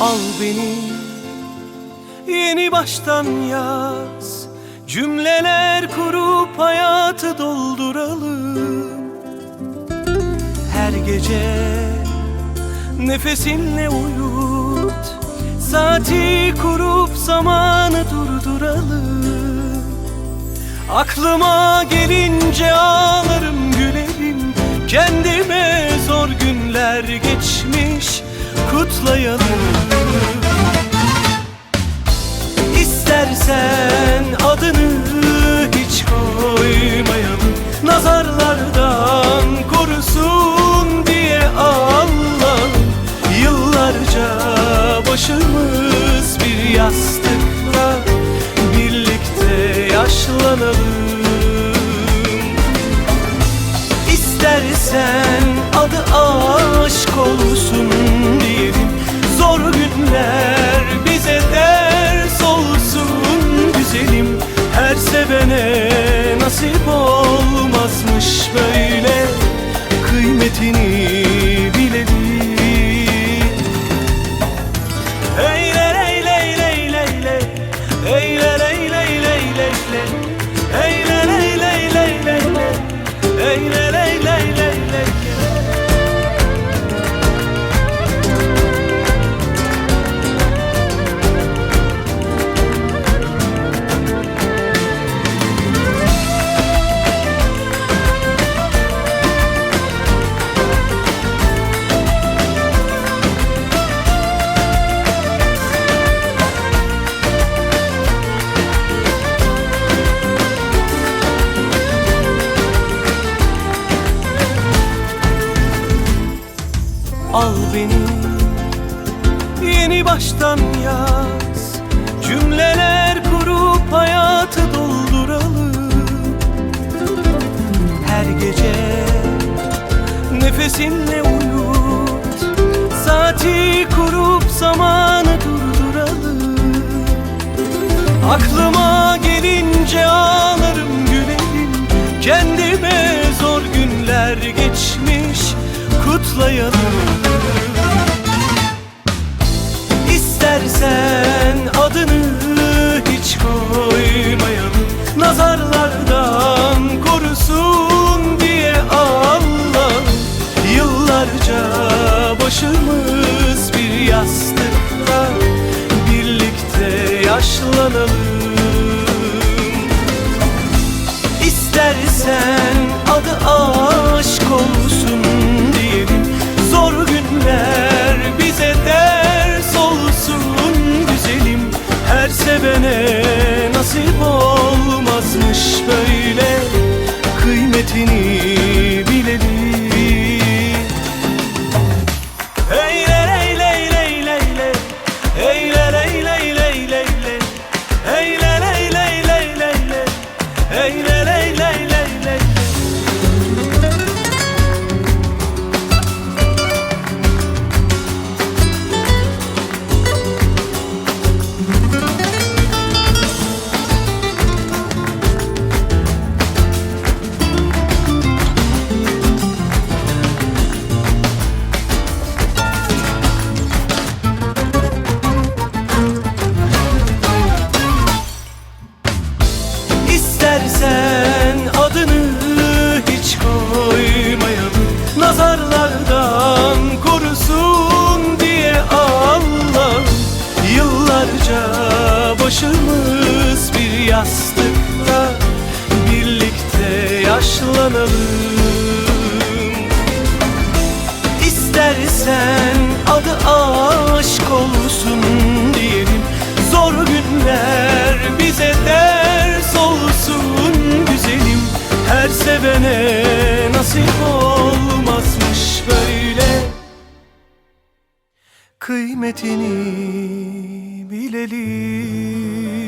Al beni yeni baştan yaz. Cümleler kurup hayatı dolduralım. Her gece nefesinle uyut. Saati kurup zamanı durduralım. Aklıma gelince ağlarım gülerim kutlayalım İstersen adını hiç koymayalım. Nazarlardan korusun diye Allah Yıllarca başımız bir yastıkta Birlikte yaşlanalım. İstersen adı aşk olsun Al beni. Yeni baştan yaz. Cümleler kurup hayatı dolduralım. Her gece nefesinle uyut. Saati kurup zamanı durduralım. Aklıma gelince ağlarım gülerim. Kendime zor günler geçmiş kutlayalım adı aşk olsun diyelim. Zor günler bize ders olsun güzelim. Her sevene nasip olmazmış böyle yastıkta Birlikte yaşlanalım. İstersen adı aşk olsun diyelim. Zor günler bize ders olsun güzelim. Her sevene nasip olmazmış böyle. Kıymetini bilelim